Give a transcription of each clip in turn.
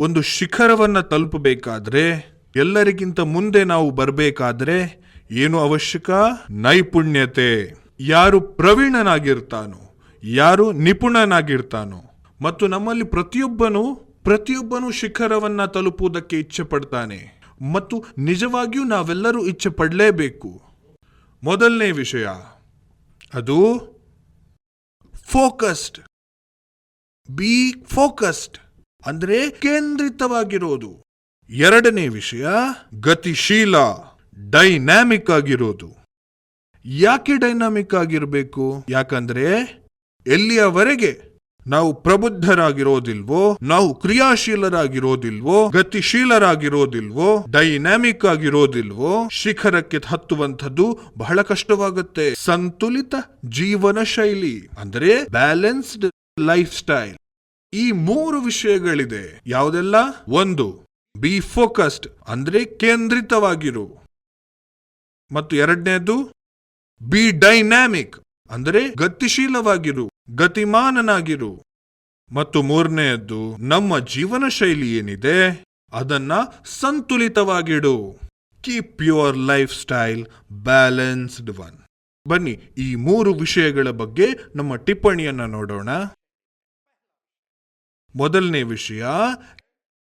ಒಂದು ಶಿಖರವನ್ನು ತಲುಪಬೇಕಾದ್ರೆ, ಎಲ್ಲರಿಗಿಂತ ಮುಂದೆ ನಾವು ಬರಬೇಕಾದ್ರೆ ಏನು ಅವಶ್ಯಕ? ನೈಪುಣ್ಯತೆ. ಯಾರು ಪ್ರವೀಣನಾಗಿರ್ತಾನೋ, ಯಾರು ನಿಪುಣನಾಗಿರ್ತಾನೋ, ಮತ್ತು ನಮ್ಮಲ್ಲಿ ಪ್ರತಿಯೊಬ್ಬನು ಪ್ರತಿಯೊಬ್ಬನು ಶಿಖರವನ್ನು ತಲುಪುವುದಕ್ಕೆ ಇಚ್ಛೆ ಪಡ್ತಾನೆ. ಮತ್ತು ನಿಜವಾಗಿಯೂ ನಾವೆಲ್ಲರೂ ಇಚ್ಛೆ ಪಡಲೇಬೇಕು. ಮೊದಲನೇ ವಿಷಯ, ಅದು ಫೋಕಸ್ಡ್. B focused. ಅಂದ್ರೆ ಕೇಂದ್ರಿತವಾಗಿರೋದು. ಎರಡನೇ ವಿಷಯ, ಗತಿಶೀಲ, ಡೈನಾಮಿಕ್ ಆಗಿರೋದು. ಯಾಕೆ ಡೈನಾಮಿಕ್ ಆಗಿರಬೇಕು? ಯಾಕಂದ್ರೆ ಎಲ್ಲಿಯವರೆಗೆ ನಾವು ಪ್ರಬುದ್ಧರಾಗಿರೋದಿಲ್ವೋ, ನಾವು ಕ್ರಿಯಾಶೀಲರಾಗಿರೋದಿಲ್ವೋ, ಗತಿಶೀಲರಾಗಿರೋದಿಲ್ವೋ, ಡೈನಾಮಿಕ್ ಆಗಿರೋದಿಲ್ವೋ, ಶಿಖರಕ್ಕೆ ಹತ್ತುವಂಥದ್ದು ಬಹಳ ಕಷ್ಟವಾಗುತ್ತೆ. ಸಂತುಲಿತ ಜೀವನ ಶೈಲಿ ಅಂದ್ರೆ ಬ್ಯಾಲೆನ್ಸ್ಡ್ ಲೈಫ್ ಸ್ಟೈಲ್. ಈ ಮೂರು ವಿಷಯಗಳಿದೆ. ಯಾವುದೆಲ್ಲ? ಒಂದು ಬಿ ಫೋಕಸ್ಡ್ ಅಂದ್ರೆ ಕೇಂದ್ರಿತವಾಗಿರು. ಮತ್ತು ಎರಡನೇದು ಬಿ ಡೈನಾಮಿಕ್ ಅಂದರೆ ಗತಿಶೀಲವಾಗಿರು, ಗತಿಮಾನನಾಗಿರು. ಮತ್ತು ಮೂರನೆಯದ್ದು ನಮ್ಮ ಜೀವನ ಶೈಲಿ ಏನಿದೆ? ಅದನ್ನ ಸಂತುಲಿತವಾಗಿಡು. Keep your lifestyle balanced one ಬನ್ನಿ, ಈ ಮೂರು ವಿಷಯಗಳ ಬಗ್ಗೆ ನಮ್ಮ ಟಿಪ್ಪಣಿಯನ್ನ ನೋಡೋಣ. ಮೊದಲನೇ ವಿಷಯ,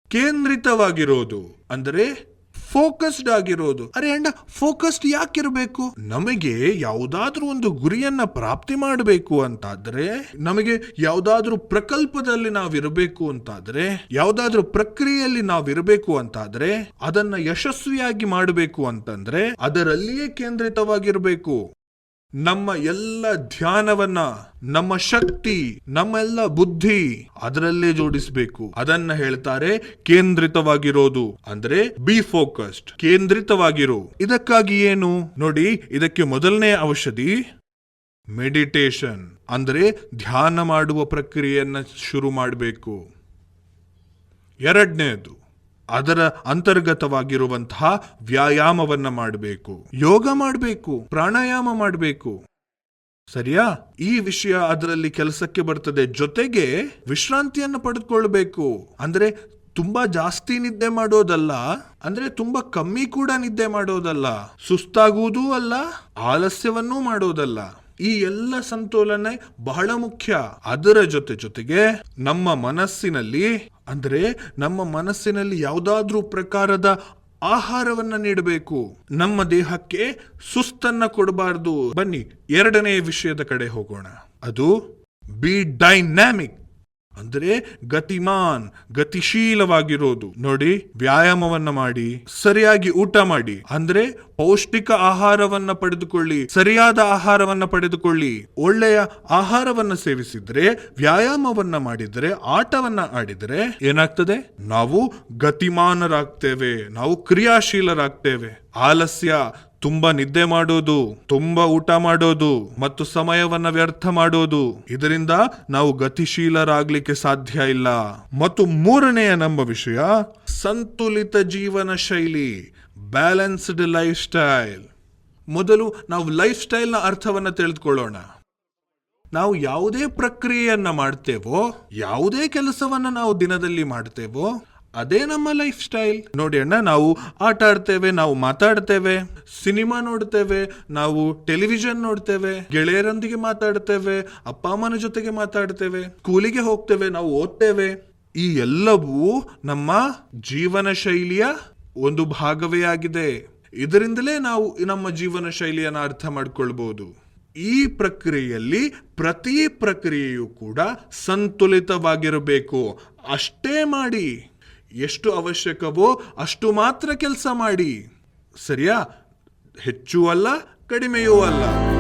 ಕೇಂದ್ರಿತವಾಗಿರೋದು, ಅಂದರೆ ಫೋಕಸ್ಡ್ ಆಗಿರೋದು. ಅರೆ ಅಣ್ಣ ಫೋಕಸ್ಡ್ ಯಾಕಿರಬೇಕು? ನಮಗೆ ಯಾವುದಾದ್ರೂ ಒಂದು ಗುರಿಯನ್ನ ಪ್ರಾಪ್ತಿ ಮಾಡಬೇಕು ಅಂತಾದ್ರೆ, ನಮಗೆ ಯಾವುದಾದ್ರೂ ಪ್ರಕಲ್ಪದಲ್ಲಿ ನಾವಿರಬೇಕು ಅಂತಾದ್ರೆ, ಯಾವುದಾದ್ರೂ ಪ್ರಕ್ರಿಯೆಯಲ್ಲಿ ನಾವಿರಬೇಕು ಅಂತಾದ್ರೆ, ಅದನ್ನ ಯಶಸ್ವಿಯಾಗಿ ಮಾಡಬೇಕು ಅಂತಂದ್ರೆ, ಅದರಲ್ಲಿಯೇ ಕೇಂದ್ರಿತವಾಗಿರಬೇಕು. ನಮ್ಮ ಎಲ್ಲ ಧ್ಯಾನವನ್ನ, ನಮ್ಮ ಶಕ್ತಿ ನಮ್ಮೆಲ್ಲ ಬುದ್ಧಿ ಅದರಲ್ಲೇ ಜೋಡಿಸಬೇಕು. ಅದನ್ನ ಹೇಳ್ತಾರೆ ಕೇಂದ್ರಿತವಾಗಿರೋದು. ಅಂದ್ರೆ ಬಿ ಫೋಕಸ್ಡ್ ಕೇಂದ್ರಿತವಾಗಿರು. ಇದಕ್ಕಾಗಿ ಏನು? ನೋಡಿ, ಇದಕ್ಕೆ ಮೊದಲನೇ ಔಷಧಿ ಮೆಡಿಟೇಷನ್ ಅಂದ್ರೆ ಧ್ಯಾನ ಮಾಡುವ ಪ್ರಕ್ರಿಯೆಯನ್ನ ಶುರು ಮಾಡಬೇಕು. ಎರಡನೇದು ಅದರ ಅಂತರ್ಗತವಾಗಿರುವಂತಹ ವ್ಯಾಯಾಮವನ್ನ ಮಾಡಬೇಕು. ಯೋಗ ಮಾಡಬೇಕು, ಪ್ರಾಣಾಯಾಮ ಮಾಡಬೇಕು. ಸರಿಯಾ? ಈ ವಿಷಯ ಅದರಲ್ಲಿ ಕೆಲಸಕ್ಕೆ ಬರ್ತದೆ. ಜೊತೆಗೆ ವಿಶ್ರಾಂತಿಯನ್ನು ಪಡೆದುಕೊಳ್ಬೇಕು ಅಂದ್ರೆ ತುಂಬಾ ಜಾಸ್ತಿ ನಿದ್ದೆ ಮಾಡೋದಲ್ಲ, ಅಂದ್ರೆ ತುಂಬಾ ಕಮ್ಮಿ ಕೂಡ ನಿದ್ದೆ ಮಾಡೋದಲ್ಲ. ಸುಸ್ತಾಗುವುದೂ ಅಲ್ಲ, ಆಲಸ್ಯವನ್ನೂ ಮಾಡೋದಲ್ಲ. ಈ ಎಲ್ಲ ಸಂತೋಲನೆ ಬಹಳ ಮುಖ್ಯ. ಅದರ ಜೊತೆ ಜೊತೆಗೆ ನಮ್ಮ ಮನಸ್ಸಿನಲ್ಲಿ, ಅಂದ್ರೆ ನಮ್ಮ ಮನಸ್ಸಿನಲ್ಲಿ ಯಾವುದಾದ್ರೂ ಪ್ರಕಾರದ ಆಹಾರವನ್ನ ನೀಡಬೇಕು. ನಮ್ಮ ದೇಹಕ್ಕೆ ಸುಸ್ತನ್ನ ಕೊಡಬಾರದು. ಬನ್ನಿ, ಎರಡನೇ ವಿಷಯದ ಕಡೆ ಹೋಗೋಣ. ಅದು ಬಿ ಡೈನಾಮಿಕ್ ಅಂದ್ರೆ ಗತಿಮಾನ್, ಗತಿಶೀಲವಾಗಿರೋದು. ನೋಡಿ, ವ್ಯಾಯಾಮವನ್ನ ಮಾಡಿ, ಸರಿಯಾಗಿ ಊಟ ಮಾಡಿ. ಅಂದ್ರೆ ಪೌಷ್ಟಿಕ ಆಹಾರವನ್ನ ಪಡೆದುಕೊಳ್ಳಿ, ಸರಿಯಾದ ಆಹಾರವನ್ನ ಪಡೆದುಕೊಳ್ಳಿ. ಒಳ್ಳೆಯ ಆಹಾರವನ್ನ ಸೇವಿಸಿದ್ರೆ, ವ್ಯಾಯಾಮವನ್ನ ಮಾಡಿದ್ರೆ, ಆಟವನ್ನ ಆಡಿದ್ರೆ ಏನಾಗ್ತದೆ? ನಾವು ಗತಿಮಾನರಾಗ್ತೇವೆ, ನಾವು ಕ್ರಿಯಾಶೀಲರಾಗ್ತೇವೆ. ಆಲಸ್ಯ ತುಂಬಾ ನಿದ್ದೆ ಮಾಡೋದು, ತುಂಬಾ ಊಟ ಮಾಡೋದು ಮತ್ತು ಸಮಯವನ್ನ ವ್ಯರ್ಥ ಮಾಡೋದು. ಇದರಿಂದ ನಾವು ಗತಿಶೀಲರಾಗ್ಲಿಕ್ಕೆ ಸಾಧ್ಯ ಇಲ್ಲ. ಮತ್ತು ಮೂರನೆಯ ನಮ್ಮ ವಿಷಯ, ಸಂತುಲಿತ ಜೀವನ ಶೈಲಿ, ಬ್ಯಾಲೆನ್ಸ್ಡ್ ಲೈಫ್ ಸ್ಟೈಲ್ ಮೊದಲು ನಾವು ಲೈಫ್ ಸ್ಟೈಲ್ನ ಅರ್ಥವನ್ನ ತಿಳಿದುಕೊಳ್ಳೋಣ. ನಾವು ಯಾವುದೇ ಪ್ರಕ್ರಿಯೆಯನ್ನ ಮಾಡ್ತೇವೋ, ಯಾವುದೇ ಕೆಲಸವನ್ನ ನಾವು ದಿನದಲ್ಲಿ ಮಾಡ್ತೇವೋ ಅದೇ ನಮ್ಮ ಲೈಫ್ ಸ್ಟೈಲ್. ನೋಡಿ ಅಣ್ಣ, ನಾವು ಆಟ ಆಡ್ತೇವೆ, ನಾವು ಮಾತಾಡ್ತೇವೆ, ಸಿನಿಮಾ ನೋಡ್ತೇವೆ, ನಾವು ಟೆಲಿವಿಷನ್ ನೋಡ್ತೇವೆ, ಗೆಳೆಯರೊಂದಿಗೆ ಮಾತಾಡ್ತೇವೆ, ಅಪ್ಪ ಅಮ್ಮನ ಜೊತೆಗೆ ಮಾತಾಡ್ತೇವೆ, ಸ್ಕೂಲಿಗೆ ಹೋಗ್ತೇವೆ, ನಾವು ಓದ್ತೇವೆ. ಈ ಎಲ್ಲವೂ ನಮ್ಮ ಜೀವನ ಶೈಲಿಯ ಒಂದು ಭಾಗವೇ ಆಗಿದೆ. ಇದರಿಂದಲೇ ನಾವು ನಮ್ಮ ಜೀವನ ಶೈಲಿಯನ್ನು ಅರ್ಥ ಮಾಡ್ಕೊಳ್ಬಹುದು ಈ ಪ್ರಕ್ರಿಯೆಯಲ್ಲಿ ಪ್ರತಿ ಪ್ರಕ್ರಿಯೆಯು ಕೂಡ ಸಂತುಲಿತವಾಗಿರಬೇಕು. ಅಷ್ಟೇ ಮಾಡಿ. ಎಷ್ಟು ಅವಶ್ಯಕವೋ ಅಷ್ಟು ಮಾತ್ರ ಕೆಲಸ ಮಾಡಿ. ಸರಿಯಾ? ಹೆಚ್ಚು ಅಲ್ಲ ಕಡಿಮೆಯೂ ಅಲ್ಲ.